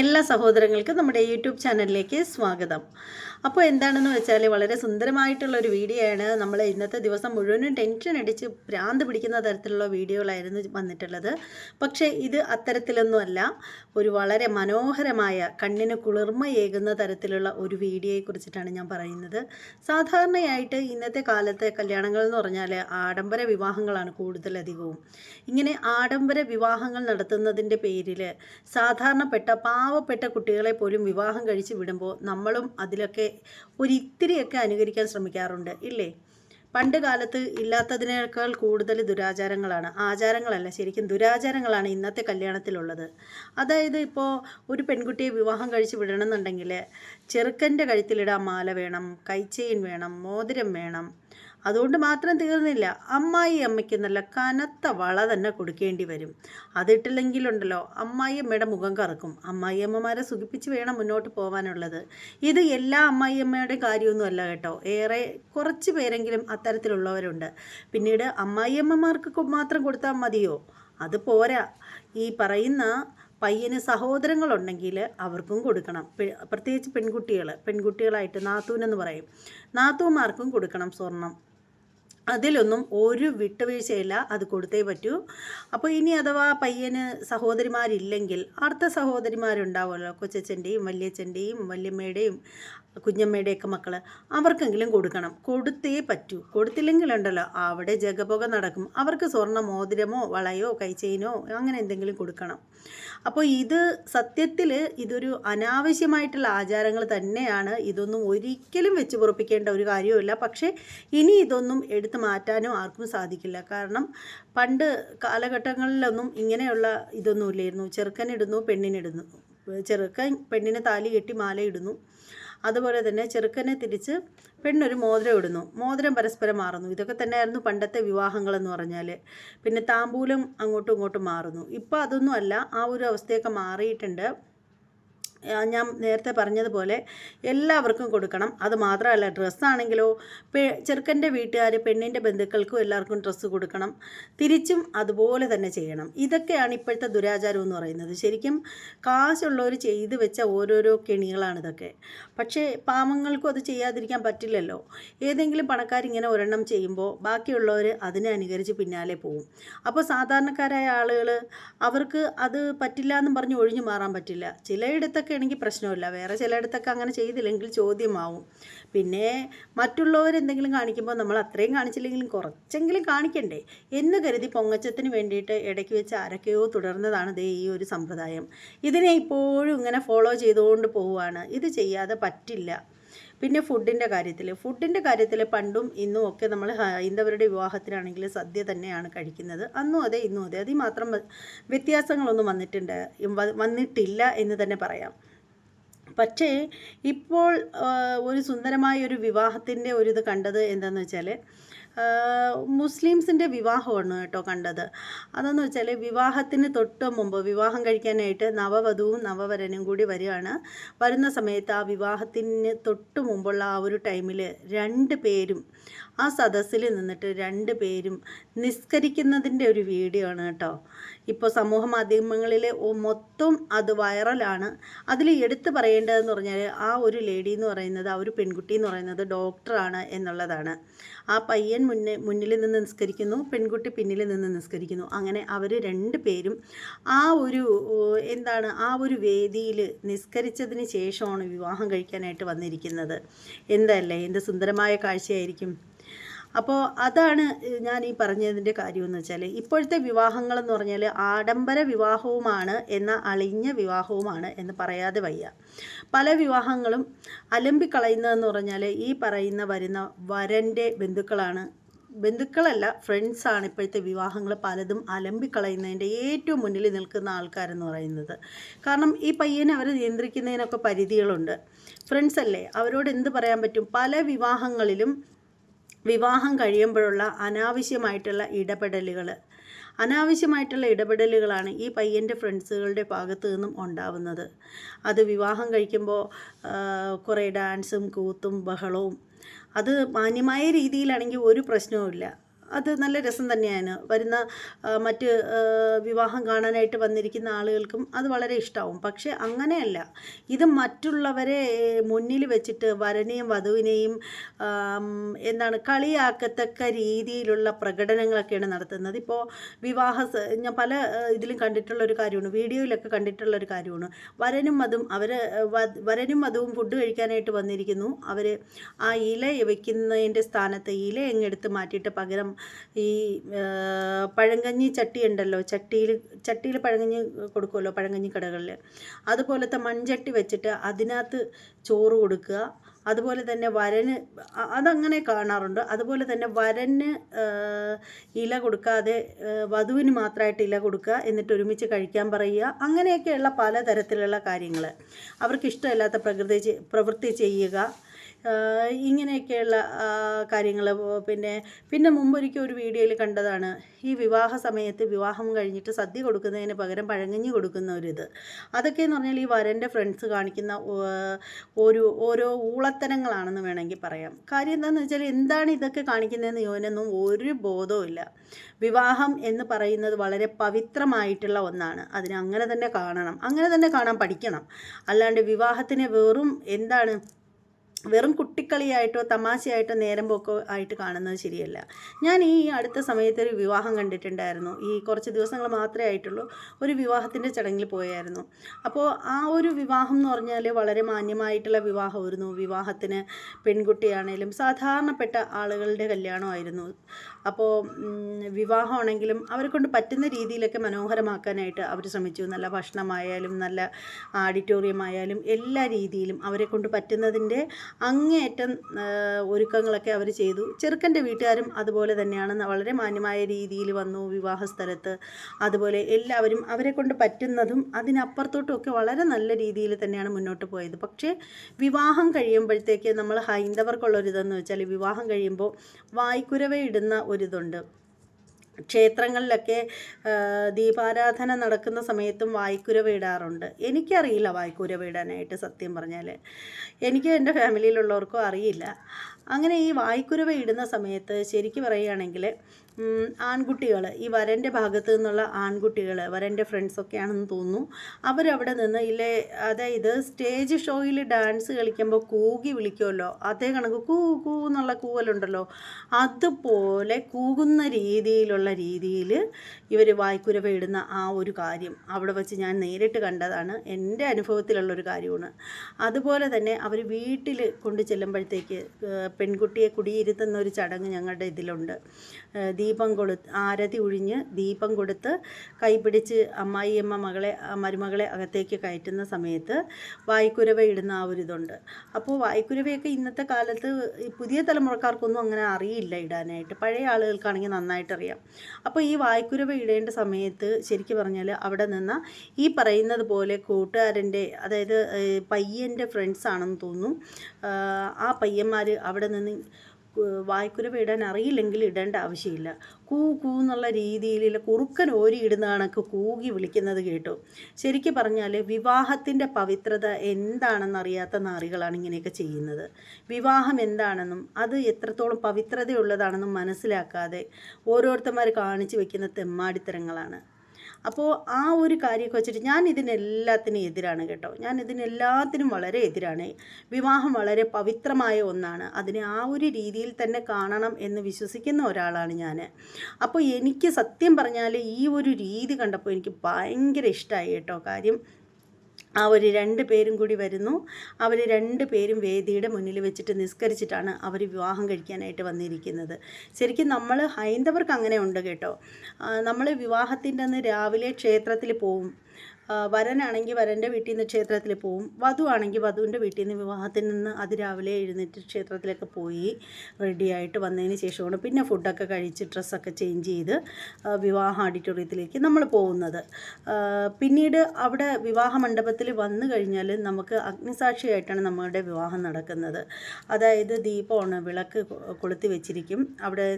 എല്ലാ സഹോദരങ്ങൾക്കും നമ്മുടെ യൂട്യൂബ് ചാനലിലേക്ക് സ്വാഗതം. അപ്പോൾ എന്താണെന്ന് വെച്ചാൽ വളരെ സുന്ദരമായിട്ടുള്ള ഒരു വീഡിയോ ആണ്. നമ്മൾ ഇന്നത്തെ ദിവസം മുഴുവനും ടെൻഷൻ അടിച്ച് ഭ്രാന്ത് പിടിക്കുന്ന തരത്തിലുള്ള വീഡിയോകളായിരുന്നു വന്നിട്ടുള്ളത്. പക്ഷേ ഇത് അത്തരത്തിലൊന്നുമല്ല. ഒരു വളരെ മനോഹരമായ കണ്ണിന് കുളിർമയേകുന്ന തരത്തിലുള്ള ഒരു വീഡിയോയെ കുറിച്ചിട്ടാണ് ഞാൻ പറയുന്നത്. സാധാരണയായിട്ട് ഇന്നത്തെ കാലത്തെ കല്യാണങ്ങൾ എന്ന് പറഞ്ഞാൽ ആഡംബര വിവാഹങ്ങളാണ് കൂടുതലധികവും. ഇങ്ങനെ ആഡംബര വിവാഹങ്ങൾ നടത്തുന്നതിന്റെ പേരിൽ സാധാരണപ്പെട്ട പാവപ്പെട്ട കുട്ടികളെ പോലും വിവാഹം കഴിച്ച് വിടുമ്പോൾ നമ്മളും അതിലൊക്കെ ഒരിത്തിരിയൊക്കെ അനുകരിക്കാൻ ശ്രമിക്കാറുണ്ട് ഇല്ലേ? പണ്ട് കാലത്ത് ഇല്ലാത്തതിനേക്കാൾ കൂടുതൽ ദുരാചാരങ്ങളാണ്. ആചാരങ്ങളല്ല ശരിക്കും ദുരാചാരങ്ങളാണ് ഇന്നത്തെ കല്യാണത്തിലുള്ളത്. അതായത് ഇപ്പോൾ ഒരു പെൺകുട്ടിയെ വിവാഹം കഴിച്ച് വിടണമെന്നുണ്ടെങ്കിൽ ചെറുക്കന്റെ കഴുത്തിലിടാൻ മാല വേണം കൈച്ചെയിൻ വേണം മോതിരം വേണം. അതുകൊണ്ട് മാത്രം തീർന്നില്ല. അമ്മായി അമ്മയ്ക്ക് നല്ല കനത്ത വള തന്നെ കൊടുക്കേണ്ടി വരും. അതിട്ടില്ലെങ്കിലുണ്ടല്ലോ അമ്മായി അമ്മയുടെ മുഖം കറക്കും. അമ്മായി അമ്മമാരെ സുഖിപ്പിച്ച് വേണം മുന്നോട്ട് പോകാനുള്ളത് ഇത് എല്ലാ അമ്മായി അമ്മയുടെയും കാര്യമൊന്നുമല്ല കേട്ടോ. ഏറെ കുറച്ച് പേരെങ്കിലും അത്തരത്തിലുള്ളവരുണ്ട് പിന്നീട് അമ്മായിയമ്മമാർക്ക് മാത്രം കൊടുത്താൽ മതിയോ? അത് പോരാ. ഈ പറയുന്ന പയ്യന് സഹോദരങ്ങളുണ്ടെങ്കിൽ അവർക്കും കൊടുക്കണം. പ്രത്യേകിച്ച് പെൺകുട്ടികൾ പെൺകുട്ടികളായിട്ട് നാത്തൂനെന്ന് പറയും. നാത്തൂമാർക്കും കൊടുക്കണം സ്വർണം. അതിലൊന്നും ഒരു വിട്ടുവീഴ്ചയില്ല. അത് കൊടുത്തേ പറ്റൂ. അപ്പോൾ ഇനി അഥവാ പയ്യന് സഹോദരിമാരില്ലെങ്കിൽ അടുത്ത സഹോദരിമാരുണ്ടാവുമല്ലോ. കൊച്ചച്ഛന്റെയും വല്യച്ഛന്റെയും വല്യമ്മയുടെയും കുഞ്ഞമ്മയുടെയൊക്കെ മക്കൾ അവർക്കെങ്കിലും കൊടുക്കണം. കൊടുത്തേ പറ്റൂ. കൊടുത്തില്ലെങ്കിലുണ്ടല്ലോ. അവിടെ ജഗപുക നടക്കും. അവർക്ക് സ്വർണ മോതിരമോ വളയോ കൈച്ചെയിനോ അങ്ങനെ എന്തെങ്കിലും കൊടുക്കണം. അപ്പോൾ ഇത് സത്യത്തിൽ ഇതൊരു അനാവശ്യമായിട്ടുള്ള ആചാരങ്ങൾ തന്നെയാണ്. ഇതൊന്നും ഒരിക്കലും വെച്ച് പൊറപ്പിക്കേണ്ട ഒരു കാര്യവുമില്ല. പക്ഷേ ഇനി ഇതൊന്നും എടുത്തു മാറ്റാനോ ആർക്കും സാധിക്കില്ല. കാരണം പണ്ട് കാലഘട്ടങ്ങളിലൊന്നും ഇങ്ങനെയുള്ള ഇതൊന്നും ഇല്ലായിരുന്നു. ചെറുക്കനിടുന്നു പെണ്ണിനിടുന്നു ചെറുക്കൻ പെണ്ണിനെ താലി കെട്ടി മാലയിടുന്നു അതുപോലെ തന്നെ ചെറുക്കനെ തിരിച്ച് പെണ്ണൊരു മോതിരം ഇടുന്നു. മോതിരം പരസ്പരം മാറുന്നു. ഇതൊക്കെ തന്നെയായിരുന്നു പണ്ടത്തെ വിവാഹങ്ങളെന്ന് പറഞ്ഞാൽ പിന്നെ താമ്പൂലം അങ്ങോട്ടും ഇങ്ങോട്ടും മാറുന്നു. ഇപ്പോൾ അതൊന്നും അല്ല. ആ ഒരു അവസ്ഥയൊക്കെ മാറിയിട്ടുണ്ട്. ഞാൻ നേരത്തെ പറഞ്ഞതുപോലെ എല്ലാവർക്കും കൊടുക്കണം. അത് മാത്രമല്ല ഡ്രസ്സാണെങ്കിലോ പെ ചെറുക്കന്റെ വീട്ടുകാർ പെണ്ണിന്റെ ബന്ധുക്കൾക്കും എല്ലാവർക്കും ഡ്രസ്സ് കൊടുക്കണം. തിരിച്ചും അതുപോലെ തന്നെ ചെയ്യണം. ഇതൊക്കെയാണ് ഇപ്പോഴത്തെ ദുരാചാരം എന്ന് പറയുന്നത്. ശരിക്കും കാശുള്ളവർ ചെയ്തു വെച്ച ഓരോരോ കെണികളാണ് ഇതൊക്കെ. പക്ഷേ പാവങ്ങൾക്കും അത് ചെയ്യാതിരിക്കാൻ പറ്റില്ലല്ലോ. ഏതെങ്കിലും പണക്കാരിങ്ങനെ ഒരെണ്ണം ചെയ്യുമ്പോൾ ബാക്കിയുള്ളവർ അതിനെ അനുകരിച്ച് പിന്നാലെ പോവും. അപ്പോൾ സാധാരണക്കാരായ ആളുകൾ അവർക്ക് അത് പറ്റില്ല എന്നും പറഞ്ഞ് ഒഴിഞ്ഞു മാറാൻ പറ്റില്ല. ചിലയിടത്തൊക്കെ ഒക്കെ ആണെങ്കിൽ പ്രശ്നമില്ല. വേറെ ചിലയിടത്തൊക്കെ അങ്ങനെ ചെയ്തില്ലെങ്കിൽ ചോദ്യമാവും. പിന്നെ മറ്റുള്ളവരെന്തെങ്കിലും കാണിക്കുമ്പോൾ നമ്മൾ അത്രയും കാണിച്ചില്ലെങ്കിലും കുറച്ചെങ്കിലും കാണിക്കണ്ടേ? എന്ന് കരുതി പൊങ്ങച്ചത്തിന് വേണ്ടിയിട്ട് ഇടയ്ക്ക് വെച്ച് ആരൊക്കെയോ തുടർന്നതാണ് ദേ ഈ ഒരു സമ്പ്രദായം. ഇതിനെ ഇപ്പോഴും ഇങ്ങനെ ഫോളോ ചെയ്തുകൊണ്ട് പോവുകയാണ്. ഇത് ചെയ്യാതെ പറ്റില്ല. പിന്നെ ഫുഡിന്റെ കാര്യത്തിൽ ഫുഡിന്റെ കാര്യത്തിൽ പണ്ടും ഇന്നും ഒക്കെ നമ്മൾ ഹൈന്ദവരുടെ വിവാഹത്തിനാണെങ്കിൽ സദ്യ തന്നെയാണ് കഴിക്കുന്നത്. അന്നും അതെ ഇന്നും അതെ. അതിൽ മാത്രം വ്യത്യാസങ്ങളൊന്നും വന്നിട്ടുണ്ട്. വന്നിട്ടില്ല എന്ന് തന്നെ പറയാം. പക്ഷേ ഇപ്പോൾ ഒരു സുന്ദരമായ ഒരു വിവാഹത്തിന്റെ ഒരു ഇത് കണ്ടത് എന്താണെന്ന് വെച്ചാൽ മുസ്ലിംസിന്റെ വിവാഹമാണ് കേട്ടോ കണ്ടത്. അതെന്ന് വെച്ചാൽ വിവാഹത്തിന് തൊട്ട് മുമ്പ് വിവാഹം കഴിക്കാനായിട്ട് നവവധുവും നവവരനും കൂടി വരികയാണ്. വരുന്ന സമയത്ത് ആ വിവാഹത്തിന് തൊട്ട് മുമ്പുള്ള ആ ഒരു ടൈമിൽ രണ്ട് പേരും ആ സദസ്സിൽ നിന്നിട്ട് രണ്ട് പേരും നിസ്കരിക്കുന്നതിന്റെ ഒരു വീഡിയോ ആണ് കേട്ടോ. ഇപ്പോൾ സമൂഹ മാധ്യമങ്ങളിൽ മൊത്തം അത് വൈറലാണ്. അതിൽ എടുത്തു പറയേണ്ടതെന്ന് പറഞ്ഞാൽ ആ ഒരു ലേഡി എന്ന് പറയുന്നത് ആ ഒരു പെൺകുട്ടി എന്ന് പറയുന്നത് ഡോക്ടറാണ് എന്നുള്ളതാണ്. ആ പയ്യൻ മുന്നേ മുന്നിൽ നിന്ന് നിസ്കരിക്കുന്നു പെൺകുട്ടി പിന്നിൽ നിന്ന് നിസ്കരിക്കുന്നു. അങ്ങനെ അവർ രണ്ട് പേരും ആ ഒരു എന്താണ് ആ ഒരു വേദിയിൽ നിസ്കരിച്ചതിന് ശേഷമാണ് വിവാഹം കഴിക്കാനായിട്ട് വന്നിരിക്കുന്നത്. എന്തല്ലേ? എന്ത് സുന്ദരമായ കാഴ്ചയായിരിക്കും. അപ്പോൾ അതാണ് ഞാൻ ഈ പറഞ്ഞതിന്റെ കാര്യമെന്ന് വെച്ചാൽ ഇപ്പോഴത്തെ വിവാഹങ്ങളെന്ന് പറഞ്ഞാൽ ആഡംബര വിവാഹവുമാണ് എന്ന അളിഞ്ഞ വിവാഹവുമാണ് എന്ന് പറയാതെ വയ്യ. പല വിവാഹങ്ങളും അലമ്പിക്കളയുന്നതെന്ന് പറഞ്ഞാൽ ഈ പറയുന്ന വരുന്ന വരന്റെ ബന്ധുക്കളാണ് ബന്ധുക്കളല്ല ഫ്രണ്ട്സാണ് ഇപ്പോഴത്തെ വിവാഹങ്ങൾ പലതും അലമ്പിക്കളയുന്നതിന്റെ ഏറ്റവും മുന്നിൽ നിൽക്കുന്ന ആൾക്കാരെന്ന് പറയുന്നത്. കാരണം ഈ പയ്യനെ അവർ നിയന്ത്രിക്കുന്നതിനൊക്കെ പരിധികളുണ്ട്. ഫ്രണ്ട്സ് അല്ലേ അവരോട് എന്ത് പറയാൻ പറ്റും? പല വിവാഹങ്ങളിലും വിവാഹം കഴിയുമ്പോഴുള്ള അനാവശ്യമായിട്ടുള്ള ഇടപെടലുകൾ അനാവശ്യമായിട്ടുള്ള ഇടപെടലുകളാണ് ഈ പയ്യന്റെ ഫ്രണ്ട്സുകളുടെ ഭാഗത്ത് നിന്നും ഉണ്ടാവുന്നത്. അത് വിവാഹം കഴിക്കുമ്പോൾ കുറേ ഡാൻസും കൂത്തും ബഹളവും അത് മാന്യമായ രീതിയിലാണെങ്കിൽ ഒരു പ്രശ്നവുമില്ല. അത് നല്ല രസം തന്നെയാണ്. വരുന്ന മറ്റ് വിവാഹം കാണാനായിട്ട് വന്നിരിക്കുന്ന ആളുകൾക്കും അത് വളരെ ഇഷ്ടമാവും പക്ഷേ അങ്ങനെയല്ല. ഇത് മറ്റുള്ളവരെ മുന്നിൽ വെച്ചിട്ട് വരനെയും വധുവിനെയും എന്താണ് കളിയാക്കത്തക്ക രീതിയിലുള്ള പ്രകടനങ്ങളൊക്കെയാണ് നടത്തുന്നത്. ഇപ്പോൾ വിവാഹ ഞാൻ പല ഇതിലും കണ്ടിട്ടുള്ള ഒരു കാര്യമാണ്. വീഡിയോയിലൊക്കെ കണ്ടിട്ടുള്ള ഒരു കാര്യമാണ്. വരനും മതും അവർ വരനും വധുവും ഫുഡ് കഴിക്കാനായിട്ട് വന്നിരിക്കുന്നു. അവർ ആ ഇല വയ്ക്കുന്നതിന്റെ സ്ഥാനത്ത് ഇല എങ്ങെടുത്ത് മാറ്റിയിട്ട് പകരം ഈ പഴങ്കഞ്ഞി ചട്ടി ഉണ്ടല്ലോ ചട്ടിയിൽ ചട്ടിയിൽ പഴങ്കഞ്ഞി കൊടുക്കുമല്ലോ പഴങ്കഞ്ഞി കടകളിൽ. അതുപോലത്തെ മൺചട്ടി വെച്ചിട്ട് അതിനകത്ത് ചോറ് കൊടുക്കുക. അതുപോലെ തന്നെ വരന് അതങ്ങനെ കാണാറുണ്ട്. അതുപോലെ തന്നെ വരന് ഇല കൊടുക്കാതെ വധുവിന് മാത്രമായിട്ട് ഇല കൊടുക്കുക. എന്നിട്ട് ഒരുമിച്ച് കഴിക്കാൻ പറയുക. അങ്ങനെയൊക്കെയുള്ള പലതരത്തിലുള്ള കാര്യങ്ങൾ. അവർക്ക് ഇഷ്ടമില്ലാത്ത പ്രകൃതി പ്രവൃത്തി ചെയ്യുക. ഇങ്ങനെയൊക്കെയുള്ള കാര്യങ്ങൾ പിന്നെ പിന്നെ മുമ്പൊരിക്കൽ ഒരു വീഡിയോയിൽ കണ്ടതാണ് ഈ വിവാഹ സമയത്ത് വിവാഹം കഴിഞ്ഞിട്ട് സദ്യ കൊടുക്കുന്നതിന് പകരം പഴങ്ങഞ്ഞ് കൊടുക്കുന്ന ഒരിത് അതൊക്കെ എന്ന് പറഞ്ഞാൽ ഈ വരന്റെ ഫ്രണ്ട്സ് കാണിക്കുന്ന ഒരു ഓരോ ഊളത്തരങ്ങളാണെന്ന് വേണമെങ്കിൽ പറയാം. കാര്യം എന്താണെന്ന് വെച്ചാൽ എന്താണ് ഇതൊക്കെ കാണിക്കുന്നതെന്ന് യോനൊന്നും ഒരു ബോധവുമില്ല വിവാഹം എന്ന് പറയുന്നത് വളരെ പവിത്രമായിട്ടുള്ള ഒന്നാണ്. അതിനെ അങ്ങനെ തന്നെ കാണണം. അങ്ങനെ തന്നെ കാണാൻ പഠിക്കണം. അല്ലാണ്ട് വിവാഹത്തിനെ വെറും എന്താണ് വെറും കുട്ടിക്കളിയായിട്ടോ തമാശയായിട്ടോ നേരം പോക്കോ ആയിട്ട് കാണുന്നത് ശരിയല്ല. ഞാൻ ഈ അടുത്ത സമയത്ത് ഒരു വിവാഹം കണ്ടിട്ടുണ്ടായിരുന്നു. ഈ കുറച്ച് ദിവസങ്ങൾ മാത്രമേ ആയിട്ടുള്ളൂ. ഒരു വിവാഹത്തിന്റെ ചടങ്ങിൽ പോയായിരുന്നു. അപ്പോൾ ആ ഒരു വിവാഹം എന്ന് പറഞ്ഞാൽ വളരെ മാന്യമായിട്ടുള്ള വിവാഹമായിരുന്നു. വിവാഹത്തിന് പെൺകുട്ടിയാണേലും സാധാരണപ്പെട്ട ആളുകളുടെ കല്യാണമായിരുന്നു. അപ്പോൾ വിവാഹമാണെങ്കിലും അവരെ കൊണ്ട് പറ്റുന്ന രീതിയിലൊക്കെ മനോഹരമാക്കാനായിട്ട് അവർ ശ്രമിച്ചു. നല്ല ഭക്ഷണമായാലും നല്ല ആഡിറ്റോറിയം ആയാലും എല്ലാ രീതിയിലും അവരെ കൊണ്ട് പറ്റുന്നതിന്റെ അങ്ങേയറ്റം ഒരുക്കങ്ങളൊക്കെ അവർ ചെയ്തു. ചെറുക്കന്റെ വീട്ടുകാരും അതുപോലെ തന്നെയാണ്. വളരെ മാന്യമായ രീതിയിൽ വന്നു വിവാഹ സ്ഥലത്ത് അതുപോലെ എല്ലാവരും അവരെ കൊണ്ട് പറ്റുന്നതും അതിനപ്പുറത്തോട്ടുമൊക്കെ വളരെ നല്ല രീതിയിൽ തന്നെയാണ് മുന്നോട്ട് പോയത്. പക്ഷേ വിവാഹം കഴിയുമ്പോഴത്തേക്ക് നമ്മൾ ഹൈന്ദവർക്കുള്ളൊരിതെന്ന് വെച്ചാൽ വിവാഹം കഴിയുമ്പോൾ വായ്ക്കുരവ ഇടുന്ന ഒരിതുണ്ട്. ക്ഷേത്രങ്ങളിലൊക്കെ ദീപാരാധന നടക്കുന്ന സമയത്തും വായ്ക്കുരവ ഇടാറുണ്ട് എനിക്കറിയില്ല വായ്ക്കുരവ ഇടാനായിട്ട് സത്യം പറഞ്ഞാൽ എനിക്ക് എന്റെ ഫാമിലിയിലുള്ളവർക്കും അറിയില്ല. അങ്ങനെ ഈ വായ്ക്കുരവ ഇടുന്ന സമയത്ത് ശരിക്കും പറയുകയാണെങ്കിൽ ആൺകുട്ടികൾ ഈ വരന്റെ ഭാഗത്തു നിന്നുള്ള ആൺകുട്ടികൾ വരന്റെ ഫ്രണ്ട്സൊക്കെയാണെന്ന് തോന്നുന്നു. അവരവിടെ നിന്ന് ഇല്ലേ അതായത് സ്റ്റേജ് ഷോയിൽ ഡാൻസ് കളിക്കുമ്പോൾ കൂകി വിളിക്കുമല്ലോ അതേ കണക്ക് കൂ കൂ എന്നുള്ള കൂവലുണ്ടല്ലോ. അതുപോലെ കൂകുന്ന രീതിയിലുള്ള രീതിയിൽ ഇവർ വായ്ക്കുരവ ഇടുന്ന ആ ഒരു കാര്യം അവിടെ വെച്ച് ഞാൻ നേരിട്ട് കണ്ടതാണ്. എന്റെ അനുഭവത്തിലുള്ളൊരു കാര്യമാണ്. അതുപോലെ തന്നെ അവർ വീട്ടിൽ കൊണ്ട് ചെല്ലുമ്പോഴത്തേക്ക് പെൺകുട്ടിയെ കുടിയിരുത്തുന്ന ഒരു ചടങ്ങ് ഞങ്ങളുടെ ഇതിലുണ്ട്. ഏഹ്, ദീപം കൊടുത്ത് ആരതി ഒഴിഞ്ഞ് ദീപം കൊടുത്ത് കൈപിടിച്ച് അമ്മായിയമ്മ മകളെ മരുമകളെ അകത്തേക്ക് കയറ്റുന്ന സമയത്ത് വായ്ക്കുരവ ഇടുന്ന ആ ഒരു ഇതുണ്ട്. അപ്പോൾ വായ്ക്കുരവയൊക്കെ ഇന്നത്തെ കാലത്ത് പുതിയ തലമുറക്കാർക്കൊന്നും അങ്ങനെ അറിയില്ല ഇടാനായിട്ട്. പഴയ ആളുകൾക്കാണെങ്കിൽ നന്നായിട്ട് അറിയാം അപ്പോൾ ഈ വായ്ക്കുരവ ഇടേണ്ട സമയത്ത് ശരിക്കും പറഞ്ഞാൽ അവിടെ നിന്ന് ഈ പറയുന്നത് പോലെ കൂട്ടുകാരന്റെ അതായത് പയ്യന്റെ ഫ്രണ്ട്സ് ആണെന്ന് തോന്നുന്നു ആ പയ്യന്മാർ അവിടെ നിന്ന് വായ്ക്കുരവ ഇടാൻ അറിയില്ലെങ്കിൽ ഇടേണ്ട ആവശ്യമില്ല. കൂ കൂ എന്നുള്ള രീതിയിൽ കുറുക്കൻ ഓരി ഇടുന്ന കണക്ക് കൂകി വിളിക്കുന്നത് കേട്ടു. ശരിക്കും പറഞ്ഞാൽ വിവാഹത്തിന്റെ പവിത്രത എന്താണെന്നറിയാത്ത നാറികളാണ് ഇങ്ങനെയൊക്കെ ചെയ്യുന്നത്. വിവാഹം എന്താണെന്നും അത് എത്രത്തോളം പവിത്രതയുള്ളതാണെന്നും മനസ്സിലാക്കാതെ ഓരോരുത്തന്മാർ കാണിച്ചു വെക്കുന്ന തെമ്മാടിത്തരങ്ങളാണ്. അപ്പോൾ ആ ഒരു കാര്യമൊക്കെ വെച്ചിട്ട് ഞാൻ ഇതിനെല്ലാത്തിനും എതിരാണ് കേട്ടോ. ഞാൻ ഇതിനെല്ലാത്തിനും വളരെ എതിരാണ്. വിവാഹം വളരെ പവിത്രമായ ഒന്നാണ്. അതിനെ ആ ഒരു രീതിയിൽ തന്നെ കാണണം എന്ന് വിശ്വസിക്കുന്ന ഒരാളാണ് ഞാൻ അപ്പോൾ എനിക്ക് സത്യം പറഞ്ഞാൽ ഈ ഒരു രീതി കണ്ടപ്പോൾ എനിക്ക് ഭയങ്കര ഇഷ്ടമായി കേട്ടോ കാര്യം. ആ ഒരു രണ്ട് പേരും കൂടി വരുന്നു. അവർ രണ്ട് പേരും വേദിയുടെ മുന്നിൽ വെച്ചിട്ട് നിസ്കരിച്ചിട്ടാണ് അവർ വിവാഹം കഴിക്കാനായിട്ട് വന്നിരിക്കുന്നത്. ശരിക്കും നമ്മൾ ഹൈന്ദവർക്ക് അങ്ങനെ ഉണ്ട് കേട്ടോ. നമ്മൾ വിവാഹത്തിന്റെ അന്ന് രാവിലെ ക്ഷേത്രത്തിൽ പോവും. വരനാണെങ്കിൽ വരന്റെ വീട്ടിൽ നിന്ന് ക്ഷേത്രത്തിൽ പോവും. വധു ആണെങ്കിൽ വധുവിന്റെ വീട്ടിൽ നിന്ന് വിവാഹത്തിൽ നിന്ന് അതിരാവിലെ എഴുന്നേറ്റ് ക്ഷേത്രത്തിലേക്ക് പോയി റെഡിയായിട്ട് വന്നതിന് ശേഷമാണ് പിന്നെ ഫുഡൊക്കെ കഴിച്ച് ഡ്രസ്സൊക്കെ ചേഞ്ച് ചെയ്ത് വിവാഹ ഓഡിറ്റോറിയത്തിലേക്ക് നമ്മൾ പോകുന്നത്. പിന്നീട് അവിടെ വിവാഹ മണ്ഡപത്തിൽ വന്നു കഴിഞ്ഞാൽ നമുക്ക് അഗ്നിസാക്ഷിയായിട്ടാണ് നമ്മളുടെ വിവാഹം നടക്കുന്നത്. അതായത് ദീപമാണ് വിളക്ക് കൊളുത്തി വെച്ചിരിക്കും. അവിടെ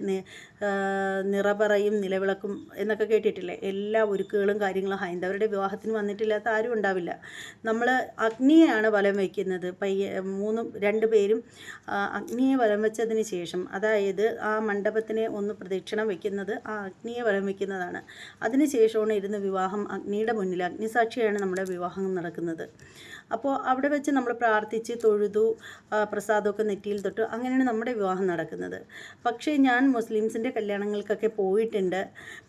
നിറപറയും നിലവിളക്കും എന്നൊക്കെ കേട്ടിട്ടില്ലേ? എല്ലാ ഒരുക്കുകളും കാര്യങ്ങളും ഹൈന്ദവരുടെ വിവാഹത്തിന് വന്നിട്ടില്ലാത്ത ആരും ഉണ്ടാവില്ല. നമ്മൾ അഗ്നിയെയാണ് വലം വയ്ക്കുന്നത്. പയ്യ മൂന്നും രണ്ട് പേരും അഗ്നിയെ വലം വെച്ചതിന് ശേഷം അതായത് ആ മണ്ഡപത്തിനെ ഒന്ന് പ്രദക്ഷിണം വയ്ക്കുന്നത് ആ അഗ്നിയെ വലം വയ്ക്കുന്നതാണ്. അതിന് ശേഷമാണ് ഇരുന്ന് വിവാഹം അഗ്നിയുടെ മുന്നിൽ. അഗ്നിസാക്ഷിയാണ് നമ്മുടെ വിവാഹം നടക്കുന്നത്. അപ്പോൾ അവിടെ വെച്ച് നമ്മൾ പ്രാർത്ഥിച്ച് തൊഴുതു പ്രസാദമൊക്കെ നെറ്റിയിൽ തൊട്ട് അങ്ങനെയാണ് നമ്മുടെ വിവാഹം നടക്കുന്നത്. പക്ഷേ ഞാൻ മുസ്ലിംസിന്റെ കല്യാണങ്ങൾക്കൊക്കെ പോയിട്ടുണ്ട്.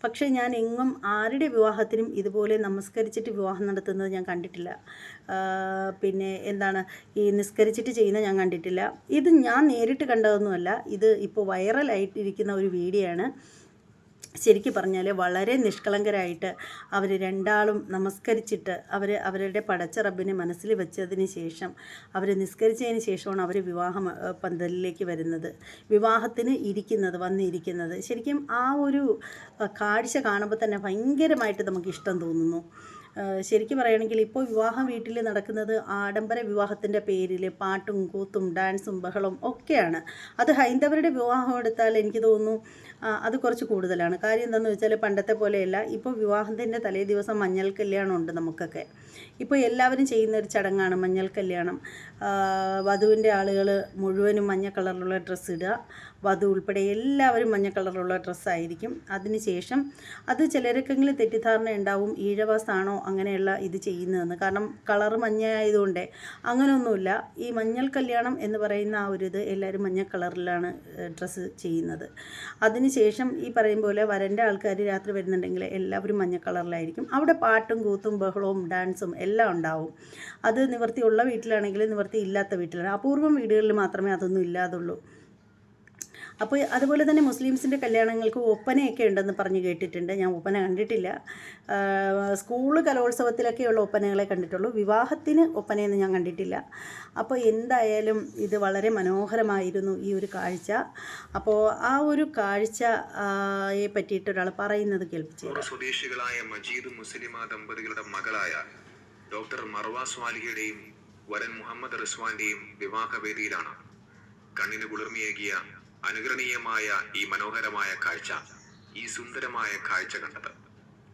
പക്ഷേ ഞാൻ എങ്ങും ആരുടെ വിവാഹത്തിനും ഇതുപോലെ നമസ്കരിച്ചിട്ട് വിവാഹം നടത്തുന്നത് ഞാൻ കണ്ടിട്ടില്ല. പിന്നെ എന്താണ് ഈ നിസ്കരിച്ചിട്ട് ചെയ്യുന്ന ഞാൻ കണ്ടിട്ടില്ല. ഇത് ഞാൻ നേരിട്ട് കണ്ടതൊന്നുമല്ല. ഇത് ഇപ്പോൾ വൈറലായിട്ടിരിക്കുന്ന ഒരു വീഡിയോ ആണ് ശരിക്കും പറഞ്ഞാൽ വളരെ നിഷ്കളങ്കരായിട്ട് അവർ രണ്ടാളും നമസ്കരിച്ചിട്ട് അവർ അവരുടെ പടച്ച റബ്ബിനെ മനസ്സിൽ വെച്ചതിന് ശേഷം അവർ നിസ്കരിച്ചതിന് ശേഷമാണ് അവർ വിവാഹ പന്തലിലേക്ക് വരുന്നത്. വിവാഹത്തിന് ഇരിക്കുന്നത് വന്നിരിക്കുന്നത്. ശരിക്കും ആ ഒരു കാഴ്ച കാണുമ്പോൾ തന്നെ ഭയങ്കരമായിട്ട് നമുക്ക് ഇഷ്ടം തോന്നുന്നു. ശരിക്കും പറയുകയാണെങ്കിൽ ഇപ്പോൾ വിവാഹം വീട്ടിൽ നടക്കുന്നത് ആഡംബര വിവാഹത്തിന്റെ പേരിൽ പാട്ടും കൂത്തും ഡാൻസും ബഹളവും ഒക്കെയാണ്. അത് ഹൈന്ദവരുടെ വിവാഹം എടുത്താൽ എനിക്ക് തോന്നുന്നു അത് കുറച്ച് കൂടുതലാണ്. കാര്യം എന്താണെന്ന് വെച്ചാൽ പണ്ടത്തെ പോലെയല്ല ഇപ്പോൾ വിവാഹത്തിന്റെ തലേ ദിവസം മഞ്ഞൾ കല്യാണം ഉണ്ട് നമുക്കൊക്കെ. ഇപ്പോൾ എല്ലാവരും ചെയ്യുന്ന ഒരു ചടങ്ങാണ് മഞ്ഞൾ കല്യാണം. വധുവിന്റെ ആളുകൾ മുഴുവനും മഞ്ഞ കളറിലുള്ള ഡ്രസ്സ് ഇടുക. വധു ഉൾപ്പെടെ എല്ലാവരും മഞ്ഞ കളറിലുള്ള ഡ്രസ്സായിരിക്കും അതിനുശേഷം അത് ചിലർക്കെങ്കിലും തെറ്റിദ്ധാരണ ഉണ്ടാവും. ഈഴവാസാണോ അങ്ങനെയുള്ള ഇത് ചെയ്യുന്നതെന്ന്. കാരണം കളർ മഞ്ഞ ആയതുകൊണ്ട് അങ്ങനെയൊന്നുമില്ല. ഈ മഞ്ഞൾ കല്യാണം എന്ന് പറയുന്ന ആ ഒരു ഇത് എല്ലാവരും മഞ്ഞ കളറിലാണ് ഡ്രസ്സ് ചെയ്യുന്നത്. അതിനുശേഷം ഈ പറയും പോലെ വരന്റെ ആൾക്കാർ രാത്രി വരുന്നുണ്ടെങ്കിൽ എല്ലാവരും മഞ്ഞ കളറിലായിരിക്കും. അവിടെ പാട്ടും കൂത്തും ബഹളവും ഡാൻസും എല്ലാം ഉണ്ടാവും. അത് നിവൃത്തിയുള്ള വീട്ടിലാണെങ്കിൽ നിവൃത്തി ഇല്ലാത്ത വീട്ടിലാണ്. അപൂർവം വീടുകളിൽ മാത്രമേ അതൊന്നും ഇല്ലാതുള്ളൂ. അപ്പോൾ അതുപോലെ തന്നെ മുസ്ലിംസിന്റെ കല്യാണങ്ങൾക്ക് ഒപ്പനയൊക്കെ ഉണ്ടെന്ന് പറഞ്ഞ് കേട്ടിട്ടുണ്ട്. ഞാൻ ഒപ്പന കണ്ടിട്ടില്ല. സ്കൂൾ കലോത്സവത്തിലൊക്കെയുള്ള ഒപ്പനകളെ കണ്ടിട്ടുള്ളൂ. വിവാഹത്തിന് ഒപ്പനയെന്ന് ഞാൻ കണ്ടിട്ടില്ല. അപ്പോൾ എന്തായാലും ഇത് വളരെ മനോഹരമായിരുന്നു ഈ ഒരു കാഴ്ച. അപ്പോൾ ആ ഒരു കാഴ്ചയെ പറ്റിയിട്ട് ഒരാൾ പറയുന്നത് കേൾപ്പിച്ചു സ്വദേശികളായ മജീദ് മുസ്ലിമ ദമ്പതികളുടെ മകളായ ഡോക്ടർ മർവ സ്വാലിഹയുടെയും വരൻ മുഹമ്മദ് റിസ്വാന്റെയും വിവാഹവേദിയിലാണ് കണ്ണിന് കുളിർമയേകിയ അനുകരണീയമായ ഈ മനോഹരമായ കാഴ്ച ഈ സുന്ദരമായ കാഴ്ച കണ്ടത്.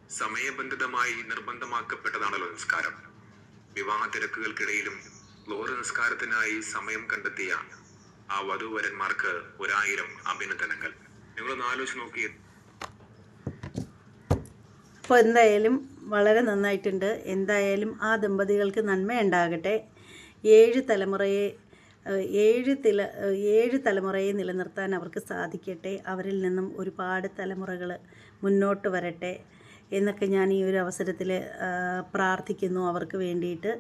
സമയബന്ധിതമായി നിർബന്ധമാക്കപ്പെട്ടതാണല്ലോ നിസ്കാരം. വിവാഹ തിരക്കുകൾക്കിടയിലും ലോറ് നിസ്കാരത്തിനായി സമയം കണ്ടെത്തിയ ആ വധുവരന്മാർക്ക് ഒരായിരം അഭിനന്ദനങ്ങൾ. നിങ്ങളൊന്ന് ആലോചിച്ച് നോക്കിയേ. അപ്പോൾ എന്തായാലും വളരെ നന്നായിട്ടുണ്ട്. എന്തായാലും ആ ദമ്പതികൾക്ക് നന്മയുണ്ടാകട്ടെ. ഏഴ് തലമുറയെ ഏഴ് തില ഏഴ് തലമുറയെ നിലനിർത്താൻ അവർക്ക് സാധിക്കട്ടെ. അവരിൽ നിന്നും ഒരുപാട് തലമുറകൾ മുന്നോട്ട് വരട്ടെ എന്നൊക്കെ ഞാൻ ഈ ഒരു അവസരത്തിൽ പ്രാർത്ഥിക്കുന്നു അവർക്ക് വേണ്ടിയിട്ട്.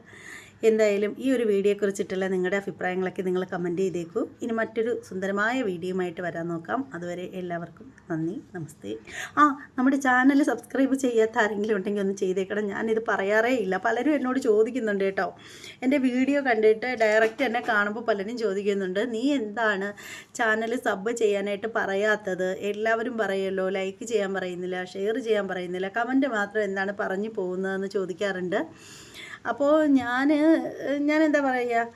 എന്തായാലും ഈ ഒരു വീഡിയോയെക്കുറിച്ചിട്ടുള്ള നിങ്ങളുടെ അഭിപ്രായങ്ങളൊക്കെ നിങ്ങൾ കമന്റ് ചെയ്തേക്കൂ. ഇനി മറ്റൊരു സുന്ദരമായ വീഡിയോയുമായിട്ട് വരാൻ നോക്കാം. അതുവരെ എല്ലാവർക്കും നന്ദി നമസ്തേ. ആ നമ്മുടെ ചാനൽ സബ്സ്ക്രൈബ് ചെയ്യാത്ത ആരെങ്കിലും ഉണ്ടെങ്കിൽ ഒന്ന് ചെയ്തേക്കണം. ഞാനിത് പറയാറേ ഇല്ല. പലരും എന്നോട് ചോദിക്കുന്നുണ്ട് കേട്ടോ. എന്റെ വീഡിയോ കണ്ടിട്ട് ഡയറക്റ്റ് എന്നെ കാണുമ്പോൾ പലരും ചോദിക്കുന്നുണ്ട് നീ എന്താണ് ചാനൽ സബ് ചെയ്യാനായിട്ട് പറയാത്തത്? എല്ലാവരും പറയല്ലോ ലൈക്ക് ചെയ്യാൻ പറയുന്നില്ല ഷെയർ ചെയ്യാൻ പറയുന്നില്ല കമന്റ് മാത്രം എന്താണ് പറഞ്ഞു പോകുന്നതെന്ന് ചോദിക്കാറുണ്ട്. അപ്പോൾ ഞാൻ ഞാൻ എന്താ പറയുക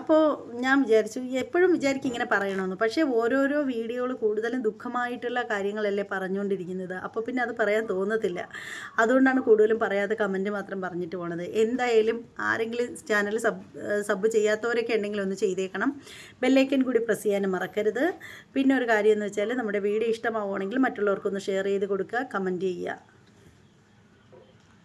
അപ്പോൾ ഞാൻ വിചാരിച്ചു എപ്പോഴും വിചാരിക്കും ഇങ്ങനെ പറയണമെന്ന് പക്ഷേ ഓരോരോ വീഡിയോകൾ കൂടുതലും ദുഃഖമായിട്ടുള്ള കാര്യങ്ങളല്ലേ പറഞ്ഞുകൊണ്ടിരിക്കുന്നത് അപ്പോൾ പിന്നെ അത് പറയാൻ തോന്നത്തില്ല. അതുകൊണ്ടാണ് കൂടുതലും പറയാതെ കമന്റ് മാത്രം പറഞ്ഞിട്ട് പോണത്. എന്തായാലും ആരെങ്കിലും ചാനൽ സബ് സബ് ചെയ്യാത്തവരൊക്കെ ഉണ്ടെങ്കിൽ ഒന്ന് ചെയ്തേക്കണം. ബെല്ലൈക്കൻ കൂടി പ്രസ് ചെയ്യാനും മറക്കരുത്. പിന്നെ ഒരു കാര്യം എന്ന് വെച്ചാൽ നമ്മുടെ വീഡിയോ ഇഷ്ടമാവുകയാണെങ്കിൽ മറ്റുള്ളവർക്കൊന്ന് ഷെയർ ചെയ്ത് കൊടുക്കുക കമന്റ് ചെയ്യുക.